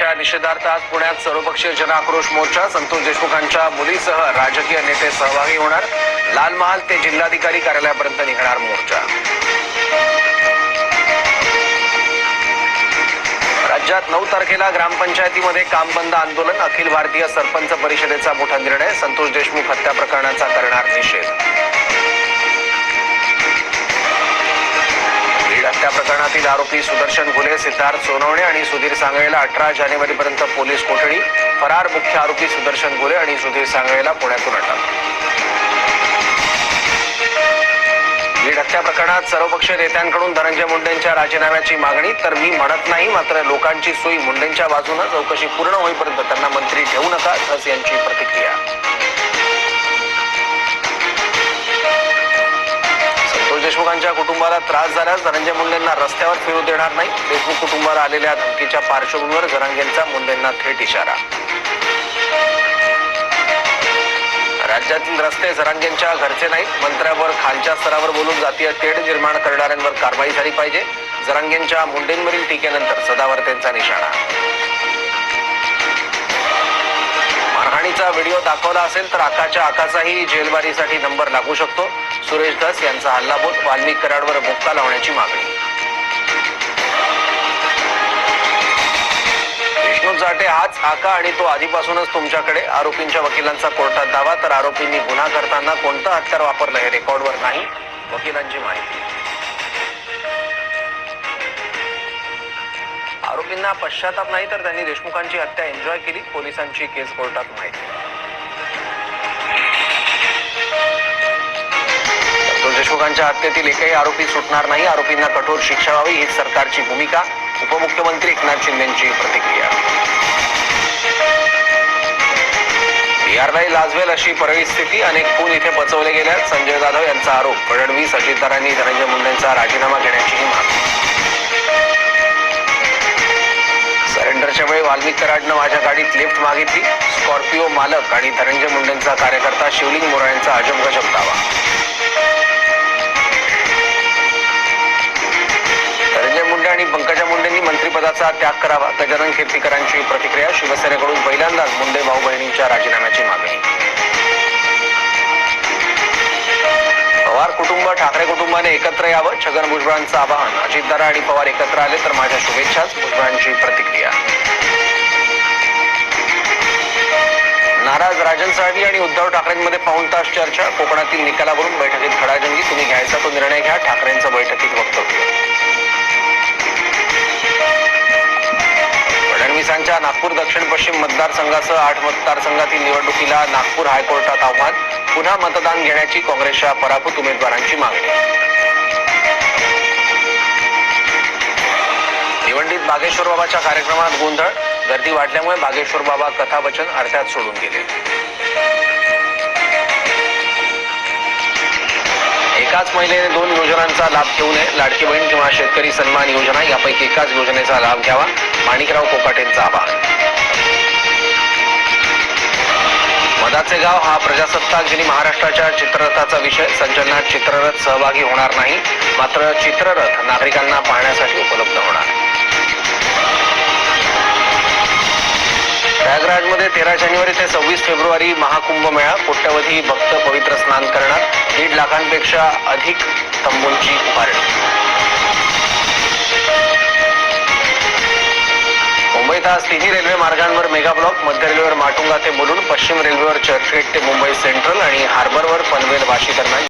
हत्येच्या निषेधार्थ आज पुण्यात सर्वपक्षीय जनआक्रोश मोर्चा संतोष देशमुखांच्या मुलीसह राजकीय नेते सहभागी होणार. लाल महाल ते जिल्हाधिकारी कार्यालयापर्यंत निघणार मोर्चा. राज्यात नऊ तारखेला ग्रामपंचायतीमध्ये काम बंद आंदोलन. अखिल भारतीय सरपंच परिषदेचा मोठा निर्णय. संतोष देशमुख हत्या प्रकरणाचा करणार निषेध. प्रकरणातील आरोपी सुदर्शन घुले सिद्धार्थ सोनवणे आणि सुधीर सांगळेला अठरा जानेवारीपर्यंत पोलीस कोठडी. फरार मुख्य आरोपी सुदर्शन घुले आणि सुधीर सांगळेला पुण्यातून अटक. बीड हत्या प्रकरणात सर्वपक्षीय नेत्यांकडून धनंजय मुंडेंच्या राजीनाम्याची मागणी. तर मी म्हणत नाही मात्र लोकांची सोयी मुंडेंच्या बाजूनं चौकशी पूर्ण होईपर्यंत त्यांना मंत्री ठेवू नका अस यांची प्रतिक्रिया. देशमुखांच्या कुटुंबाला त्रास झाल्यास धनंजय मुंडेंना रस्त्यावर फिरू देणार नाही. देशमुख कुटुंबाला आलेल्या धमकीच्या पार्श्वभूमीवर जरांगेंचा मुंडेंना थेट इशारा. राज्यातील रस्ते जरांगेंच्या घरचे नाहीत. मंत्र्यावर खालच्या स्तरावर बोलून जातीय तेढ निर्माण करणाऱ्यांवर कारवाई झाली पाहिजे. जरांगेंच्या मुंडेंवरील टीकेनंतर सदावर्तेंचा निशाणा. मारहाणीचा व्हिडिओ दाखवला असेल तर आकाच्या आकाचाही जेलबारीसाठी नंबर लागू शकतो. सुरेश दास यांचा हल्लाबोल वाल्मिक कराडवर मुक्का लावण्याची मागणी. विष्णू जाटे हाच आका आणि तो आधीपासूनच तुमच्याकडे. आरोपींच्या वकिलांचा कोर्टात दावा तर आरोपींनी गुन्हा करताना कोणतं हत्यार वापरलं हे रेकॉर्डवर नाही. वकिलांची माहिती. आरोपींना पश्चाताप नाही तर त्यांनी देशमुखांची हत्या एन्जॉय केली पोलिसांची केस कोर्टात माहिती. देशमुखांच्या हत्येतील एकही आरोपी सुटणार नाही. आरोपींना कठोर शिक्षा व्हावी हीच सरकारची भूमिका. उपमुख्यमंत्री एकनाथ शिंदेची प्रतिक्रिया. बिहारलाही लाजवेल अशी परिस्थिती अनेक खून इथे पचवले गेल्यात. संजय जाधव यांचा आरोप. फडणवीस अजितदारांनी धनंजय मुंडेंचा राजीनामा घेण्याचीही मागणी. सरेंडरच्या वेळी वाल्मिक कराडनं माझ्या गाडीत लिफ्ट मागितली. स्कॉर्पिओ मालक आणि धनंजय मुंडेंचा कार्यकर्ता शिवलिंग मोराळेंचा अजमगजब दावा. आणि पंकजा मुंडेंनी मंत्रिपदाचा त्याग करावा. गजानन कीर्तीकरांची प्रतिक्रिया शिवसेनेकडून पहिल्यांदाच मुंडे भाऊ बहिणींच्या राजीनाम्याची मागणी. पवार कुटुंब ठाकरे कुटुंबाने एकत्र यावं छगन भुजबळांचं आवाहन. अजितदारा आणि पवार एकत्र आले तर माझ्या शुभेच्छाच भुजबळांची प्रतिक्रिया. नाराज राजन साळवी आणि उद्धव ठाकरेंमध्ये पाऊण तास चर्चा. कोकणातील निकालावरून बैठकीत खडाजंगी. तुम्ही घ्यायचा तो निर्णय घ्या. ठाकरेंचं बैठकीत वक्तव्य. फडणवीसांच्या नागपूर दक्षिण पश्चिम मतदारसंघासह आठ मतदारसंघातील निवडणुकीला नागपूर हायकोर्टात आव्हान. पुन्हा मतदान घेण्याची काँग्रेसच्या पराभूत उमेदवारांची मागणी. भिवंडीत बागेश्वर बाबाच्या कार्यक्रमात गोंधळ. गर्दी वाढल्यामुळे बागेश्वर बाबा कथावचन अर्ध्यात सोडून गेले. एकाच महिलेने दोन योजनांचा लाभ घेऊ नये लाडकी बहीण किंवा शेतकरी सन्मान योजना यापैकी एकाच योजनेचा लाभ घ्यावा. माणिकराव कोकाटेंचं आभार. मदाचे गाव हा प्रजासत्ताक दिनी महाराष्ट्राच्या चित्ररथाचा विषय. संचलनात चित्ररथ सहभागी होणार नाही. मात्र चित्ररथ नागरिकांना पाहण्यासाठी उपलब्ध होणार. प्रयागराजमध्ये तेरा जानेवारी ते सव्वीस फेब्रुवारी महाकुंभ मेळा. कोट्यवधी भक्त पवित्र स्नान करणार. दीड लाखांपेक्षा अधिक तंबूंची उभारणी. मुंबईत आज तिन्ही रेल्वे मार्गांवर मेगा ब्लॉक मध्य रेल्वेवर माटुंगा ते मुलुंड पश्चिम रेल्वेवर चर्चगेट ते मुंबई सेंट्रल आणि हार्बरवर पनवेल वाशी दरम्यान